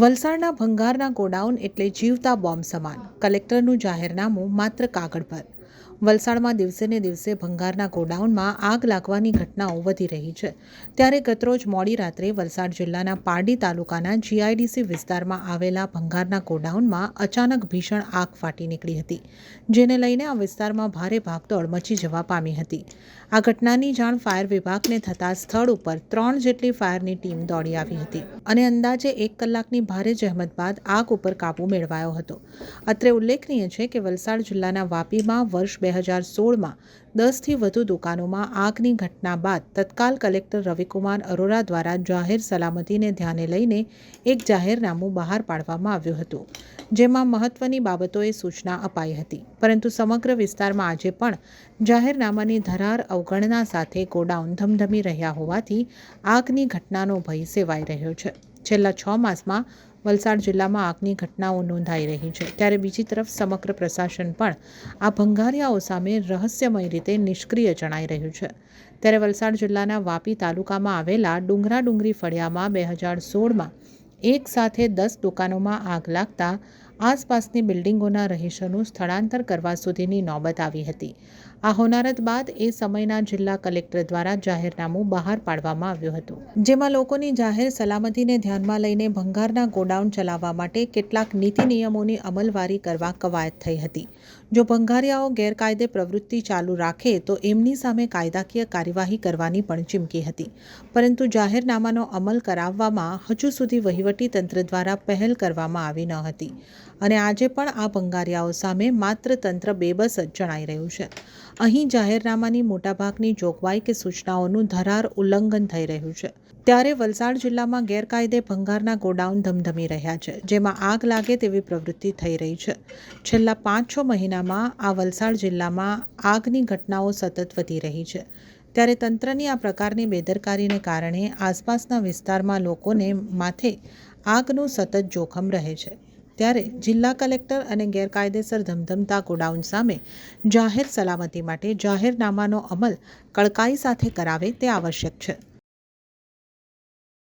વલસાડના ભંગારના ગોડાઉન એટલે જીવતા બોમ્બ સમાન. કલેક્ટરનું જાહેરનામું માત્ર કાગળ પર. વલસાડમાં દિવસે ને દિવસે ભંગારના ગોડાઉનમાં આગ લાગવાની ઘટનાઓ વધી રહી છે. ત્યારે ગતરોજ મોડી રાત્રે વલસાડ જિલ્લાના પારડી તાલુકાના જીઆઈડીસી વિસ્તારમાં આવેલા ભંગારના ગોડાઉનમાં અચાનક ભીષણ આગ ફાટી નીકળી હતી, જેને લઈને આ વિસ્તારમાં ભારે ભાગદોડ મચી જવા પામી હતી. આ ઘટનાની જાણ ફાયર વિભાગને થતાં સ્થળ ઉપર ત્રણ જેટલી ફાયરની ટીમ દોડી આવી હતી અને અંદાજે એક કલાકની ભારે જહેમત બાદ આગ ઉપર કાબૂ મેળવાયો હતો. અત્રે ઉલ્લેખનીય છે કે વલસાડ જિલ્લાના વાપીમાં વર્ષ હજાર સોળમાં દસથી વધુ દુકાનોમાં આગની ઘટના બાદ તત્કાલ કલેક્ટર રવિકુમાર અરોરા દ્વારા જાહેર સલામતીને ધ્યાને લઈને એક જાહેરનામું બહાર પાડવામાં આવ્યું હતું, જેમાં મહત્વની બાબતોએ સૂચના અપાઈ હતી. પરંતુ સમગ્ર વિસ્તારમાં આજે પણ જાહેરનામાની ધરાર અવગણના સાથે ગોડાઉન ધમધમી રહ્યા હોવાથી આગની ઘટનાનો ભય સેવાઈ રહ્યો છે. છેલ્લા છ માસમાં વલસાડ જિલ્લામાં આગની ઘટનાઓ નોંધાઈ રહી છે. ત્યારે બીજી તરફ સમગ્ર પ્રશાસન પણ આ ભંગારિયાઓ સામે રહસ્યમય રીતે નિષ્ક્રિય જણાઈ રહ્યું છે. ત્યારે વલસાડ જિલ્લાના વાપી તાલુકામાં આવેલા ડુંગરા ડુંગરી ફળિયામાં બે હજાર સોળમાં એક સાથે દસ દુકાનોમાં આગ લાગતા આસપાસની બિલ્ડિંગોના રહીશોનું સ્થળાંતર કરવા સુધીની નોબત આવી હતી. આ હોનારત બાદ એ સમયના જિલ્લા કલેક્ટર દ્વારા જાહેરનામું બહાર પાડવામાં આવ્યું હતું. જેમાં લોકોની જાહેર સલામતીને ધ્યાનમાં લઈને ભંગારના ગોડાઉન ચલાવવા માટે કેટલાક નીતિ નિયમોની અમલવારી કરવા કવાયત થઈ હતી. જો ભંગારિયાઓ ગેરકાયદે પ્રવૃત્તિ ચાલુ રાખે તો એમની સામે કાયદાકીય કાર્યવાહી કરવાની પણ ચીમકી હતી. પરંતુ જાહેરનામાનો અમલ કરાવવામાં હજુ સુધી વહીવટી તંત્ર દ્વારા પહેલ કરવામાં આવી ન હતી. અને આજે પણ આ ભંગારિયાઓ સામે માત્ર તંત્ર બેબસ જ જણાઈ રહ્યું છે. અહીં જાહેરનામાની મોટાભાગની જોગવાઈ કે સૂચનાઓનું ધરાર ઉલ્લંઘન થઈ રહ્યું છે. ત્યારે વલસાડ જિલ્લામાં ગેરકાયદે ભંગારના ગોડાઉન ધમધમી રહ્યા છે, જેમાં આગ લાગે તેવી પ્રવૃત્તિ થઈ રહી છે. છેલ્લા પાંચ છ મહિનામાં આ વલસાડ જિલ્લામાં આગની ઘટનાઓ સતત વધી રહી છે. ત્યારે તંત્રની આ પ્રકારની બેદરકારીને કારણે આસપાસના વિસ્તારમાં લોકોને માથે આગનું સતત જોખમ રહે છે. ત્યારે જિલ્લા કલેક્ટર અને ગેરકાયદેસર ધમધમતા ગોડાઉન સામે જાહેર સલામતી માટે જાહેરનામાનો અમલ કડકાઈ સાથે કરાવે તે આવશ્યક છે.